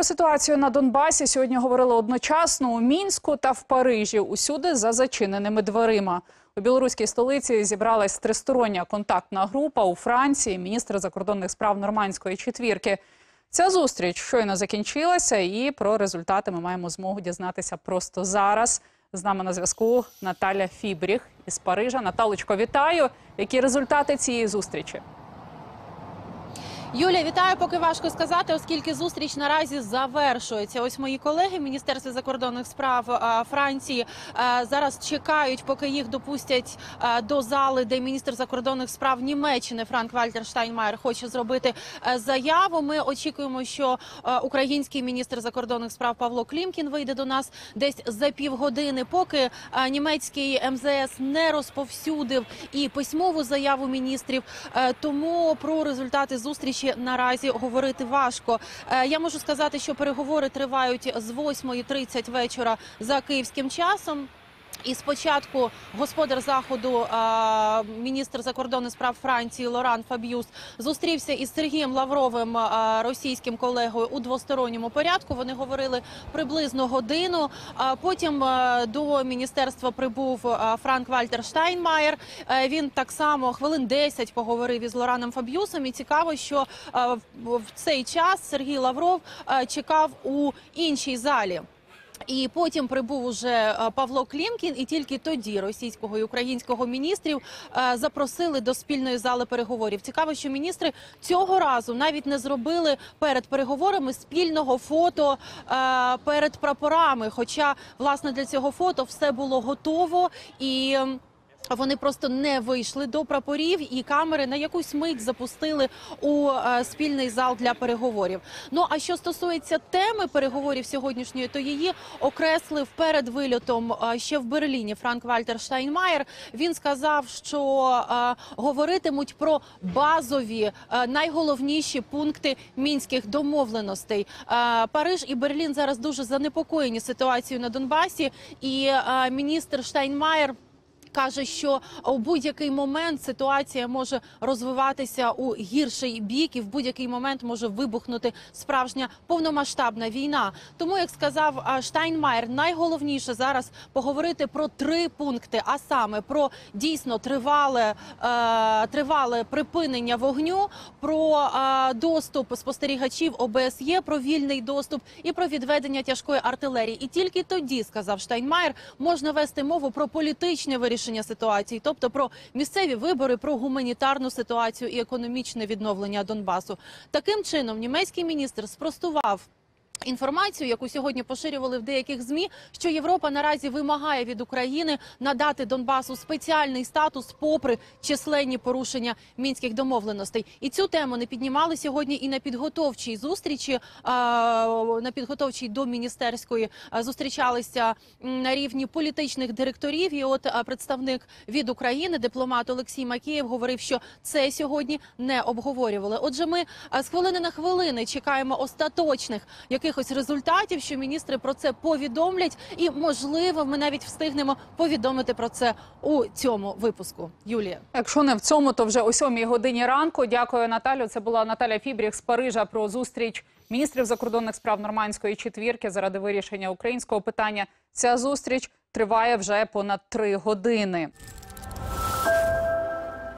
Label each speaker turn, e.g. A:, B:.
A: Про ситуацію на Донбасі сьогодні говорили одночасно у Мінську та в Парижі. Усюди за зачиненими дверима. У білоруській столиці зібралась тристороння контактна група у Франції, міністр закордонних справ нормандської четвірки. Ця зустріч щойно закінчилася, і про результати ми маємо змогу дізнатися просто зараз. З нами на зв'язку Наталя Фібріх із Парижа. Наталочко, вітаю. Які результати цієї зустрічі?
B: Юля, вітаю. Поки важко сказати, оскільки зустріч наразі завершується. Ось мої колеги в Міністерстві закордонних справ Франції зараз чекають, поки їх допустять до зали, де міністр закордонних справ Німеччини Франк Вальтер Штайнмаєр хоче зробити заяву. Ми очікуємо, що український міністр закордонних справ Павло Клімкін вийде до нас десь за півгодини, поки німецький МЗС не розповсюдив і письмову заяву міністрів. Тому про результати зустрічі наразі говорити важко. Е, Я можу сказати, що переговори тривають з 8.30 вечора за київським часом. І спочатку господар заходу, міністр закордонних справ Франції Лоран Фаб'юс зустрівся із Сергієм Лавровим, російським колегою, у двосторонньому порядку. Вони говорили приблизно годину. Потім до міністерства прибув Франк Вальтер Штайнмаєр. Е, Він так само хвилин 10 поговорив із Лораном Фаб'юсом. І цікаво, що в- в цей час Сергій Лавров чекав у іншій залі. І потім прибув уже е, Павло Клімкін, і тільки тоді російського і українського міністрів е, запросили до спільної зали переговорів. Цікаво, що міністри цього разу навіть не зробили перед переговорами спільного фото е, перед прапорами. Хоча власне для цього фото все було готово і. Вони просто не вийшли до прапорів, і камери на якусь мить запустили у е, спільний зал для переговорів. Ну а що стосується теми переговорів сьогоднішньої, то її окреслив перед вильотом е, ще в Берліні Франк Вальтер Штайнмаєр. Він сказав, що е, говоритимуть про базові найголовніші пункти мінських домовленостей. Париж і Берлін зараз дуже занепокоєні ситуацією на Донбасі, і міністр Штайнмаєр. Каже, що у будь-який момент ситуація може розвиватися у гірший бік, і в будь-який момент може вибухнути справжня повномасштабна війна. Тому, як сказав Штайнмаєр, найголовніше зараз поговорити про три пункти: а саме про дійсно тривале, е, тривале припинення вогню, про е, доступ спостерігачів ОБСЄ, про вільний доступ і про відведення тяжкої артилерії. І тільки тоді, сказав Штайнмаєр, можна вести мову про політичне вирішення ситуації, тобто про місцеві вибори, про гуманітарну ситуацію і економічне відновлення Донбасу. Таким чином, німецький міністр спростував. Інформацію, яку сьогодні поширювали в деяких змі, що Європа наразі вимагає від України надати Донбасу спеціальний статус, попри численні порушення мінських домовленостей. І цю тему не піднімали сьогодні і на підготовчій зустрічі. На підготовчій до міністерської зустрічалися на рівні політичних директорів. І от представник від України, дипломат Олексій Макієв, говорив, що це сьогодні не обговорювали. Отже, ми з хвилини на хвилини чекаємо остаточних якихось результатів, що міністри про це повідомлять, і можливо, ми навіть встигнемо повідомити про це у цьому випуску. Юлія.
A: Якщо не в цьому, то вже о сьомій годині ранку. Дякую, Наталю. Це була Наталя Фібріх з Парижа про зустріч міністрів закордонних справ нормандської четвірки заради вирішення українського питання. Ця зустріч триває вже понад три години.